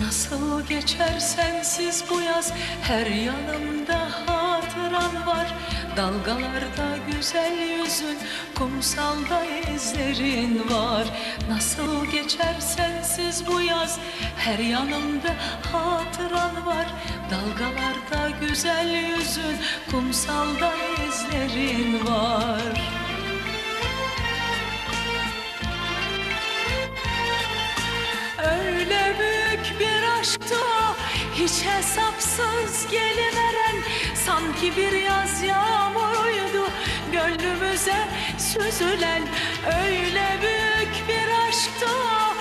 Nasıl geçer sensiz bu yaz? Her yanımda hatıran var. Dalgalarda güzel yüzün Kumsalda izlerin var. Nasıl geçer sensiz bu yaz? Her yanımda hatıran var. Dalgalarda güzel yüzün Kumsalda izlerin var bir aşktı o Hiç hesapsız geliveren Sanki bir yaz yağmuruydu Gönlümüze süzülen Öyle büyük bir aşktı o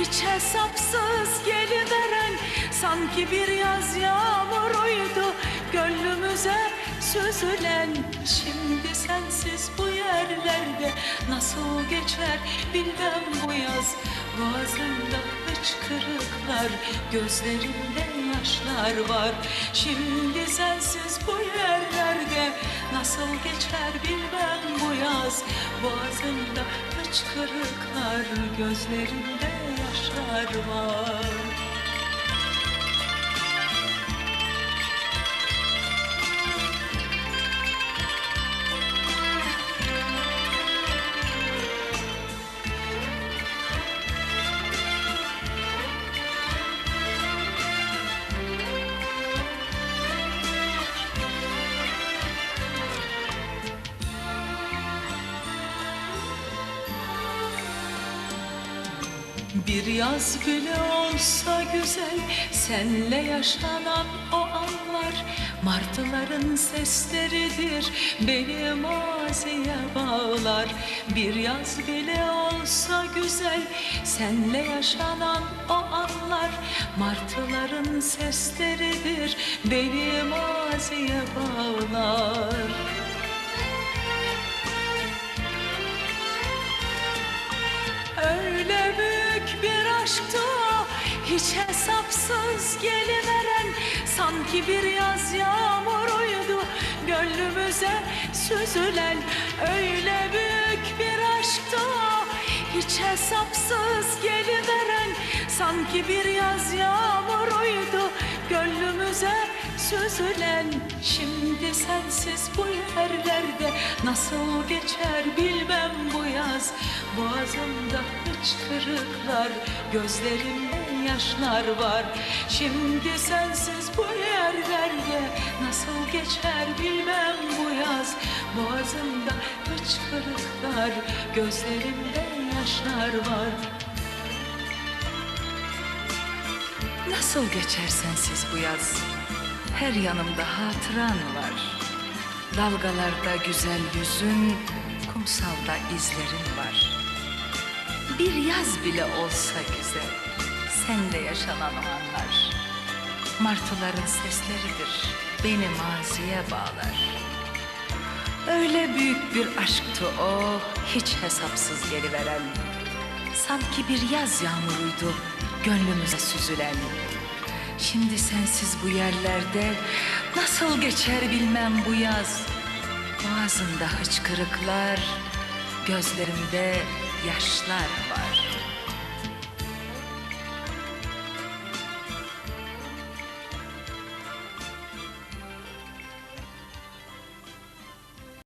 Hiç hesapsız geliveren Sanki bir yaz yağmuruydu Gönlümüze süzülen. Şimdi sensiz bu yerlerde Nasıl geçer bilmem bu yaz Boğazımda hıçkırıklar Gözlerimde yaşlar var. Şimdi sensiz bu yerlerde Nasıl geçer bilmem bu yaz. Boğazımda hıçkırıklar Gözlerimde yaşlar var Bir yaz bile olsa güzel Senle yaşanan o anlar Martıların sesleridir Beni maziye bağlar. Bir yaz bile olsa güzel Senle yaşanan o anlar Martıların sesleridir Beni maziye bağlar. Öyle büyük bir aşktı o Hiç hesapsız geliveren Sanki bir yaz yağmuruydu Gönlümüze süzülen. Öyle büyük bir aşktı o Hiç hesapsız geliveren Sanki bir yaz yağmuruydu Gönlümüze süzülen. Şimdi sensiz bu yerlerde Nasıl geçer bilmem yaz Boğazımda hıçkırıklar Gözlerimde yaşlar var Şimdi sensiz bu yerlerde Nasıl geçer bilmem bu yaz Boğazımda hıçkırıklar Gözlerimde yaşlar var Nasıl geçer sensiz bu yaz? Her yanımda hatıran var. Dalgalarda güzel yüzün, kumsalda izlerin var. Bir yaz bile olsa güzel, sende yaşanan o anlar. Martıların sesleridir, beni maziye bağlar. Öyle büyük bir aşktı o, hiç hesapsız geliveren. Sanki bir yaz yağmuruydu gönlümüze süzülen. Şimdi sensiz bu yerlerde nasıl geçer bilmem bu yaz. Boğazımda hıçkırıklar, gözlerimde yaşlar var.